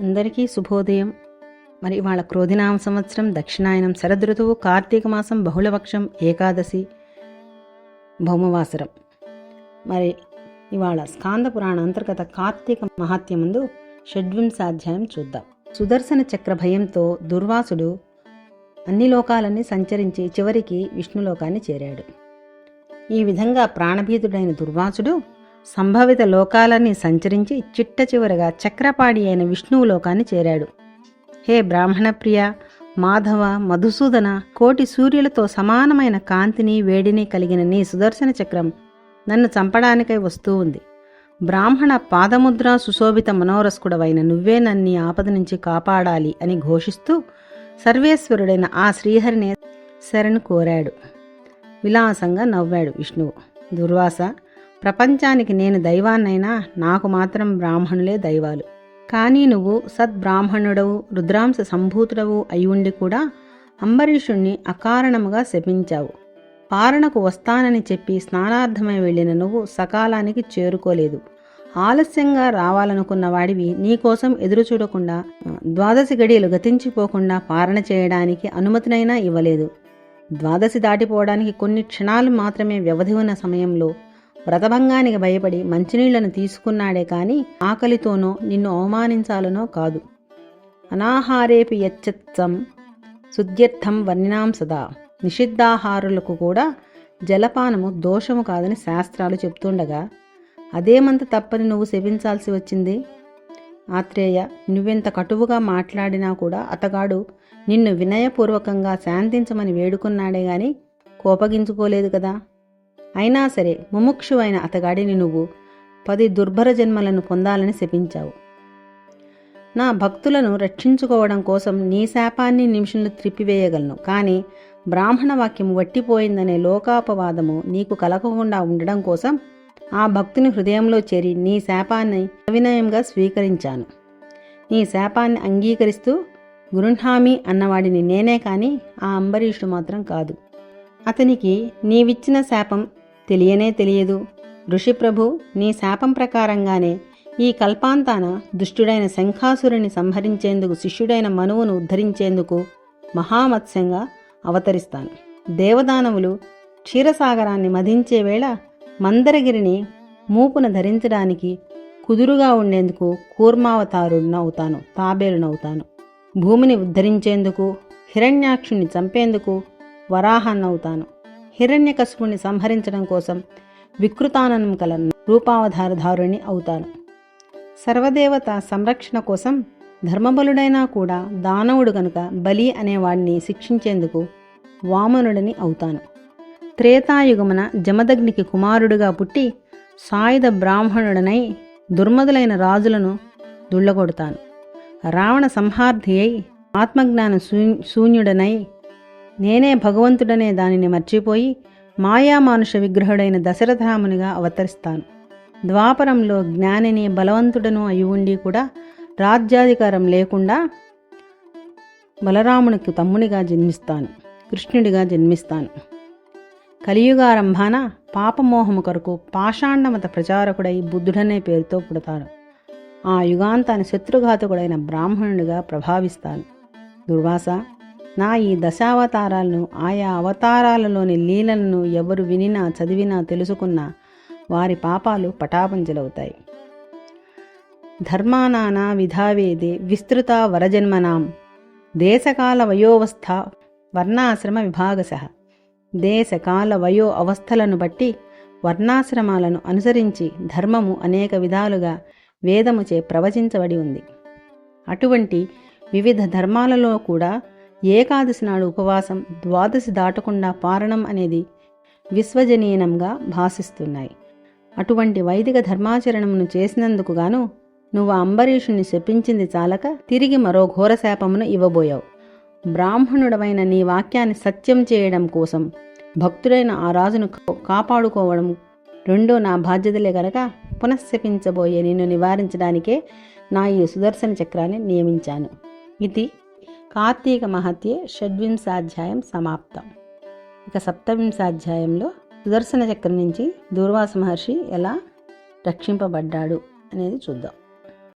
అందరికీ శుభోదయం. మరి ఇవాళ క్రోధినామ సంవత్సరం దక్షిణాయనం శరదృతువు కార్తీక మాసం బహుళపక్షం ఏకాదశి భౌమవాసరం. మరి ఇవాళ స్కాంద పురాణ అంతర్గత కార్తీక మహాత్యముందు షడ్వింశాధ్యాయం చూద్దాం. సుదర్శన చక్ర భయంతో దుర్వాసుడు అన్ని లోకాలన్నీ సంచరించి చివరికి విష్ణులోకాన్ని చేరాడు. ఈ విధంగా ప్రాణభీతుడైన దుర్వాసుడు సంభవిత లోకాలన్నీ సంచరించి చిట్ట చివరగా చక్రపాడి అయిన విష్ణువు లోకాన్ని చేరాడు. హే బ్రాహ్మణప్రియ మాధవ మధుసూదన కోటి సూర్యులతో సమానమైన కాంతిని వేడిని కలిగిన నీ సుదర్శన చక్రం నన్ను చంపడానికై వస్తూ ఉంది. బ్రాహ్మణ పాదముద్ర సుశోభిత మనోరస్కుడవైన నువ్వే నన్ని ఆపద నుంచి కాపాడాలి అని ఘోషిస్తూ సర్వేశ్వరుడైన ఆ శ్రీహరిని శరణు కోరాడు. విలాసంగా నవ్వాడు విష్ణువు. దుర్వాస ప్రపంచానికి నేను దైవాన్నైనా నాకు మాత్రం బ్రాహ్మణులే దైవాలు. కానీ నువ్వు సద్బ్రాహ్మణుడవు రుద్రాంశ సంభూతుడవు అయ్యుండి కూడా అంబరీషుణ్ణి అకారణముగా శపించావు. పారణకు వస్తానని చెప్పి స్నానార్థమై వెళ్ళిన నువ్వు సకాలానికి చేరుకోలేదు. ఆలస్యంగా రావాలనుకున్న వాడివి నీకోసం ఎదురు చూడకుండా ద్వాదశి గడియలు గతించిపోకుండా పారణ చేయడానికి అనుమతినైనా ఇవ్వలేదు. ద్వాదశి దాటిపోవడానికి కొన్ని క్షణాలు మాత్రమే వ్యవధి ఉన్న సమయంలో వ్రతభంగానికి భయపడి మంచినీళ్ళను తీసుకున్నాడే కాని ఆకలితోనో నిన్ను అవమానించాలనో కాదు. అనాహారేపి యచ్చత్సం శుద్ధ్యర్థం వర్ణినాం సదా. నిషిద్ధాహారులకు కూడా జలపానము దోషము కాదని శాస్త్రాలు చెప్తుండగా అదేమంత తప్పని నువ్వు శపించాల్సి వచ్చింది? ఆత్రేయ నువ్వెంత కటువుగా మాట్లాడినా కూడా అతగాడు నిన్ను వినయపూర్వకంగా శాంతించమని వేడుకున్నాడే గాని కోపగించుకోలేదు కదా? అయినా సరే ముముక్షువైన అతగాడిని నువ్వు పది దుర్భర జన్మలను పొందాలని శపించావు. నా భక్తులను రక్షించుకోవడం కోసం నీ శాపాన్ని నిమిషంలో త్రిప్పివేయగలను. కానీ బ్రాహ్మణ వాక్యం వట్టిపోయిందనే లోకాపవాదము నీకు కలగకుండా ఉండడం కోసం ఆ భక్తుని హృదయంలో చేరి నీ శాపాన్ని అవినయంగా స్వీకరించాను. నీ శాపాన్ని అంగీకరిస్తూ గురుణ్హామి అన్నవాడిని నేనే కానీ ఆ అంబరీషుడు మాత్రం కాదు. అతనికి నీవిచ్చిన శాపం తెలియనే తెలియదు. ఋషిప్రభు నీ శాపం ప్రకారంగానే ఈ కల్పాంతాన దుష్టుడైన శంఖాసురుని సంహరించేందుకు శిష్యుడైన మనువును ఉద్ధరించేందుకు మహామత్స్యంగా అవతరిస్తాను. దేవదానవులు క్షీరసాగరాన్ని మధించే వేళ మందరగిరిని మూపున ధరించడానికి కుదురుగా ఉండేందుకు కూర్మావతారుడినవుతాను తాబేలునవుతాను భూమిని ఉద్ధరించేందుకు హిరణ్యాక్షుణ్ణి చంపేందుకు వరాహాన్నవుతాను హిరణ్యకశుపుణ్ణి సంహరించడం కోసం వికృతానం కల రూపావతారధారుని అవుతాను సర్వదేవత సంరక్షణ కోసం ధర్మబలుడైనా కూడా దానవుడు గనుక బలి అనేవాడిని శిక్షించేందుకు వామనుడని అవుతాను. త్రేతాయుగమున జమదగ్నికి కుమారుడుగా పుట్టి సాయుధ బ్రాహ్మణుడనై దుర్మదులైన రాజులను దుళ్ళగొడతాను. రావణ సంహార్థి అయి ఆత్మజ్ఞాన శూన్యుడనై నేనే భగవంతుడనే దానిని మర్చిపోయి మాయామానుష విగ్రహుడైన దశరథరామునిగా అవతరిస్తాను. ద్వాపరంలో జ్ఞానిని బలవంతుడను అయి ఉండి కూడా రాజ్యాధికారం లేకుండా బలరామునికి తమ్మునిగా జన్మిస్తాను కృష్ణుడిగా జన్మిస్తాను. కలియుగారంభాన పాపమోహము కొరకు పాషాండమత ప్రచారకుడై బుద్ధుడనే పేరుతో పుడతాను ఆ యుగాంతాన్ని శత్రుఘాతకుడైన బ్రాహ్మణుడిగా ప్రభావిస్తాను. దుర్వాస నా ఈ దశావతారాలను ఆయా అవతారాలలోని లీలలను ఎవరు వినినా చదివినా తెలుసుకున్నా వారి పాపాలు పటాపంచలవుతాయి. ధర్మానానా విధావేదే విస్తృత వరజన్మనాం. దేశకాల వయోవస్థ వర్ణాశ్రమ విభాగశ. దేశకాల వయో అవస్థలను బట్టి వర్ణాశ్రమాలను అనుసరించి ధర్మము అనేక విధాలుగా వేదముచే ప్రవచించబడి ఉంది. అటువంటి వివిధ ధర్మాలలో కూడా ఏకాదశి నాడు ఉపవాసం ద్వాదశి దాటకుండా పారణం అనేది విశ్వజనీనంగా భాసిస్తున్నాయి. అటువంటి వైదిక ధర్మాచరణమును చేసినందుకు గాను నువ్వు అంబరీషుణ్ణి శపించింది చాలక తిరిగి మరో ఘోర శాపమును ఇవ్వబోయావు. బ్రాహ్మణుడమైన నీ వాక్యాన్ని సత్యం చేయడం కోసం భక్తుడైన ఆ రాజును కాపాడుకోవడం రెండో నా బాధ్యతలే గనక పునఃశపించబోయే నిన్ను నివారించడానికే నా ఈ సుదర్శన చక్రాన్ని నియమించాను. ఇది కార్తీక మహత్యే షడ్వింశాధ్యాయం సమాప్తం. ఇక సప్తవింశాధ్యాయంలో సుదర్శన చక్రం నుంచి దూర్వాస మహర్షి ఎలా రక్షింపబడ్డాడు అనేది చూద్దాం.